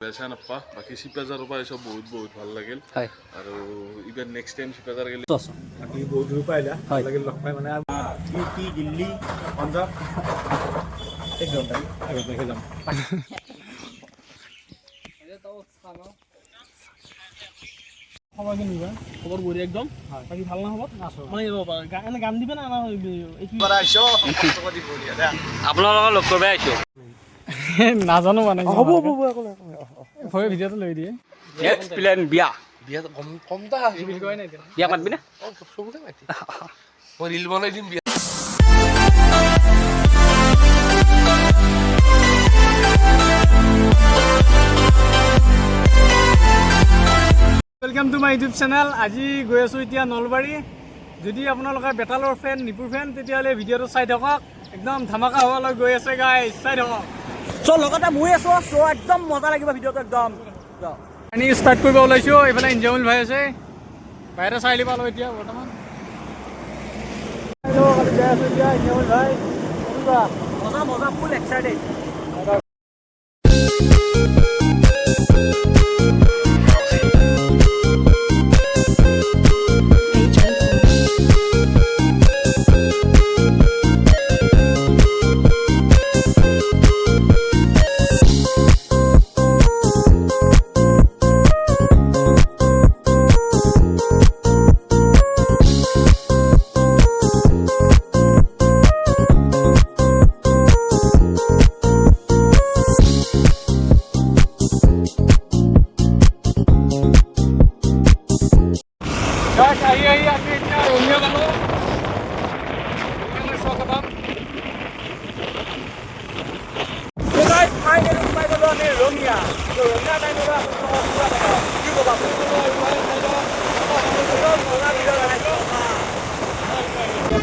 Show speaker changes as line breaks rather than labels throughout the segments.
বেচা নাপা। বাকী চিপাজাৰৰ পৰা এইচব বহুত বহুত ভালো লাগিল। আৰু ইবাৰ নেক্সট টাইম চিপাজাৰ গেলে
বাকী বহুত দূৰ পৰা আহিলা ভালো লাগিল লগ পাই মানে। U P Delhi Punjab. এক ঘণ্টা এঘণ্টা যাম।
খবৰ কেনেকুৱা বঢ়িয়া একদম। বাকী ভালো না খবৰ? মানে এনে গান দিবে না না এইটো
লগ কৰিব আহিছোঁ।
নাজানো মানে হ'ব হ'ব ভয়ে ভিডিঅ'টো লৈ দিয়ে।
নেক্সট প্লেন বিয়া।
বিয়া কম কমটা
কয়
বিয়া পাতবি না?
চবকে মাতি মই ৰিল বনাই দিম বিয়া।
Welcome to my YouTube channel আজি গৈ আছোঁ এতিয়া নলবাৰী। যদি আপোনালোকে বেতালৰ ফেন নিপুৰ ফেন তেতিয়াহ'লে ভিডিঅ'টো চাই থাকক। একদম ধামাকা হ'বলৈ গৈ আছে গাই চাই থাকক।
চ' লগতে মই আছোঁ চ' একদম মজা লাগিব ভিডিঅ'টো একদম।
আমি ষ্টাৰ্ট কৰিব ওলাইছোঁ এইফালে ইঞ্জামুল ভাই আছে। বাহিৰে চাই লিবা লওঁ এতিয়া বৰ্তমান?
মজা মজা ফুল এক্সাইটেড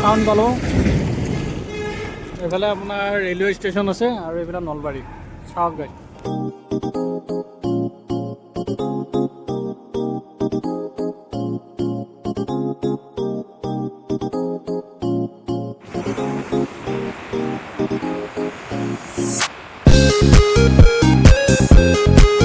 টাউন পালোঁ এইফালে আপোনাৰ ৰেলৱে ষ্টেচন আছে আৰু এইফালে নলবাৰী চাওক গাই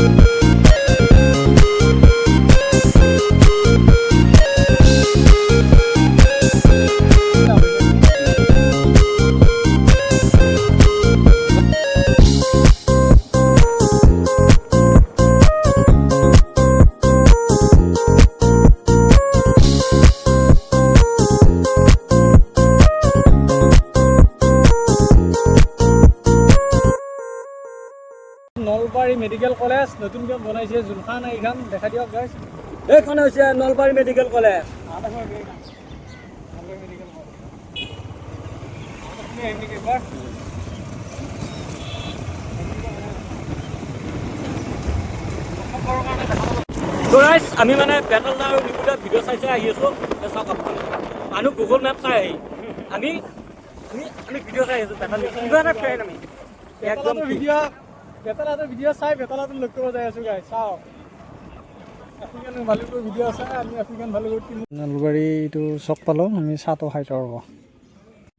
নলবাৰী মেডিকেল কলেজ, নতুনকৈ বনাইছে জুলখান এইখন দেখাই দিয়ক গাইছ
এইখন হৈছে নলবাৰী মেডিকেল কলেজ। তো আমি মানে পেট্ৰল আৰু নিকুটা ভিডিঅ' চাই চাই আহি আছোঁ। চাওক আপুনি। মানুহ গুগল মেপ চাই আহি। আমি আমি ভিডিঅ' চাই আছোঁ, পেট্ৰল কিমানে ফ্ৰেণ্ড আমি। একদম
ভিডিঅ' বেতালাটোৰ ভিডিঅ' চাই বেতালাটো লগ কৰিব যাই আছোঁ গাই আমি নলবাৰী এইটো চক পালোঁ আমি চাহটো খাই থওঁ ৰ'ব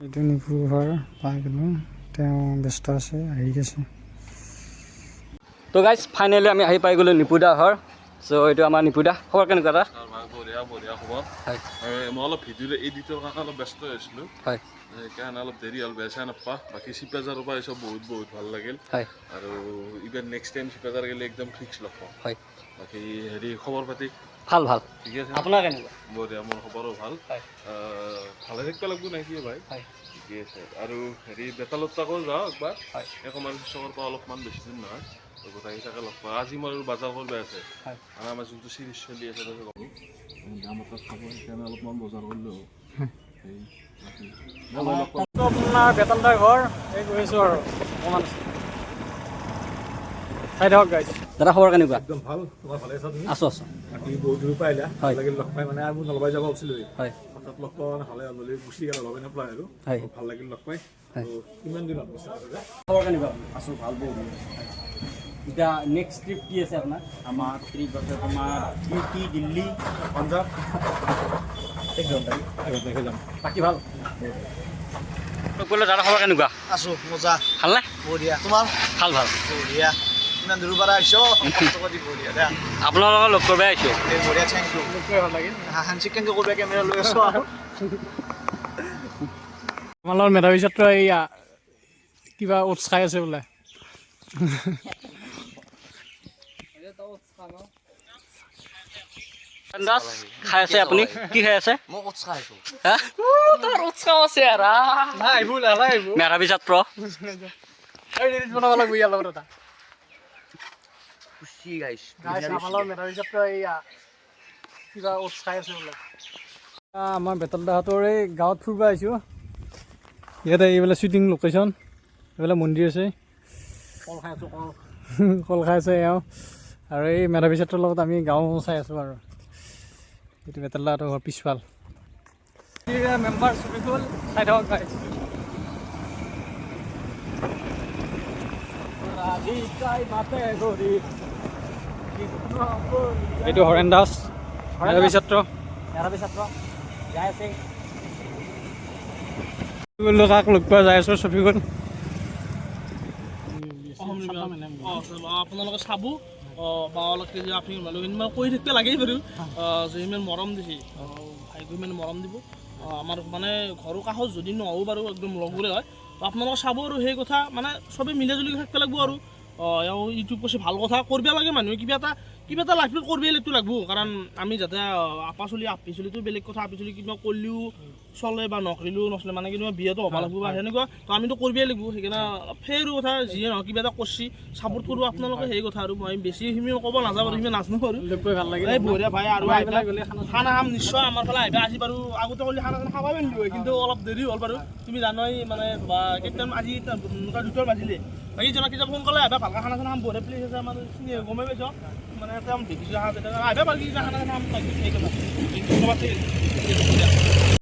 এইটো নিপুৰ ঘৰ পাই গ'লোঁ। তেওঁ ব্যস্ত আছে আহি গৈছে।
তো গাইজ ফাইনেলি আমি আহি পাই গ'লোঁ নিপুদা ঘৰ। চ' এইটো আমাৰ নিপুদা। খবৰ কেনেকুৱা এটা
বঢ়িয়া খবৰ। মই অলপ ভিডিঅ' এডিটৰ কাৰণে অলপ ব্যস্ত আছিলোঁ। সেইকাৰণে অলপ দেৰি হ'ল বেচা নাপা বাকী চিপাজাৰৰ পৰা এইচব বহুত বহুত ভালো লাগিল। আৰু ইবাৰ নেক্সট টাইম চিপাজাৰ গেলে একদম ফিক্স লগ
হয়।
বাকী হেৰি খবৰ পাতি?
ভালো ভালো।
ঠিকে আছে?
আপোনাৰ কেনেকুৱা?
বঢ়িয়া মোৰ খবৰো ভালো। ভালে থাকিব লাগিব নে কি ভাই? ঠিকে আছে। আৰু হেৰি বেতালত তাকো যাওঁ একবাৰ।
হয়।
একমান চহৰ পৰা অলপমান বেছি দিন নহয়। তো গোটেইকেইটাকে লগ পাওঁ আজি মই আৰু বাজাৰ কৰিব আছে। আৰু আমাৰ যোনটো চিৰিজ চলি আছে তাতে ক'ব দাম খাব সেইকাৰণে অলপমান বজাৰ কৰিলোঁ।
আপোনাৰ বেতালদাৰ ঘৰ এই গৈ আছোঁ আৰু। অকণমান। চাই থাকক গাইছ
দাদা খবৰ কেনেকুৱা?
একদম ভালো। তোমাৰ ভালে আছা তুমি?
আছোঁ আছোঁ।
বাকী বহুত দূৰ পৰা আহিলা। ভালো
হয়।
লাগিল লগ পাই মানে আৰু নলবাৰী যাব ওলাইছিলোঁ
হয়।
হঠাৎ লগ পোৱা মানে ভালে হ'ল গুচি গ'ল লগে নাপায় আৰু। ভালো লাগিল লগ পাই। কিমান দিনত
খবৰ কেনেকুৱা? আছোঁ ভালো বহুত। এতিয়া নেক্সট ট্ৰিপ কি আছে আপোনাৰ?
আমাৰ ট্ৰিপ আছে তোমাৰ ইউ পি দিল্লী পঞ্জাৱ এক ঘণ্টা এঘণ্টা যাম।
বাকী ভালো? ক'লে দাদা খবৰ কেনেকুৱা?
আছো মজা।
ভালনে?
বঢ়িয়া। তোমাৰ?
ভালো ভালো।
বঢ়িয়া।
ইমান দূৰৰ পৰা আহিছ? বঢ়িয়া দে।
আপোনালোকক লগ কৰিব আহিছোঁ।
এই বঢ়িয়া থেংক ইউ হানচিক কেনেকৈ কৰিব কেমেৰা লৈ আছো আৰু।
আমাৰ লগত মেধাৱী ছাত্ৰ এইয়া কিবা ওটছ খাই আছে বোলে।
খাই আছে আপুনি? কি খাই আছে?
উৎসাহ আছে।
মেধাৱী ছাত্ৰ
আমাৰ বেতল দাহঁতৰ এই গাঁৱত ফুৰিব আহিছোঁ। ইয়াতে এইবিলাক শ্বুটিং লোকেশ্যন এইবিলাক মন্দিৰ আছে।
কল খাই আছোঁ কল।
কল খাই আছে এওঁ। আৰু এই মেধাৱী ছাত্ৰৰ লগত আমি গাঁও চাই আছোঁ আৰু। এইটো বেতল দাহঁতৰ ঘৰ পিছফাল। মেম্বাৰ ছবি গ'ল চাই থাকক গাইছ এইটো হৰেণ দাস মেধাৱী ছাত্ৰ
মেধাৱী ছাত্ৰ যাই আছে।
কাক লগ পোৱা যাই আছোঁ ছফিকুল
আপোনালোকে চাব। বাওঁলৈকে যে আপুনি মানুহখিনি ইমান কৈ থাকিব লাগেই বাৰু। যে ইমান মৰম দিছে। ভাইকো ইমান মৰম দিব। আমাৰ মানে ঘৰৰ কাষত যদি নহও বাৰু, একদম লগৰে হয়। তো আপোনালোকে চাব আৰু সেই কথা মানে চবেই মিলি জুলি থাকিব লাগিব আৰু। ইউটিউব কৰিছে ভালো কথা কৰিব লাগে মানুহে কিবা এটা কিবা এটা লাইফত কৰিবই লাগতো লাগব। কাৰণ আমি যাতে আপা চলি আপি চলিটো বেলেগ কথা আপি চলি কিবা কৰিলেও চলে বা নকৰিলেও নচলে মানে কিন্তু বিয়াটো হ'ব লাগিব বা সেনেকুৱা তো আমিতো কৰিবই লাগিব। সেইকাৰণে ফেৰ কথা যিয়ে নহওক কিবা এটা কৰিছে ছাপোৰ্ট কৰোঁ আপোনালোকে সেই কথা আৰু। মই বেছি সিমি ক'ব নাযাওঁ আৰু সিমি নাজানো আৰু
ভালো
এই বঢ়িয়া ভাই আৰু আহিবা
পেলাই গ'লে
খানা খাম নিশ্চয় আমাৰ ফালে আহিবা আজি বাৰু। আগতে ক'লে খানা চানা খাবাই পাৰিলো কিন্তু অলপ দেৰি হ'ল বাৰু। তুমি জানাই মানে কেইটামান আজি দুটা দুটাৰ বাজিলে। বাকী জনা কিতাপ সোনকালে আহিবা ভালকৈ খানা খানা খাম বঢ়িয়া প্লেচ আছে আমাৰ চিনি গমেই পাইছ মানে একদম দেখিছোঁ আহিবা পাৰি খানা চানা খাম সেই কথা ধন্যবাদ ঠিক আছে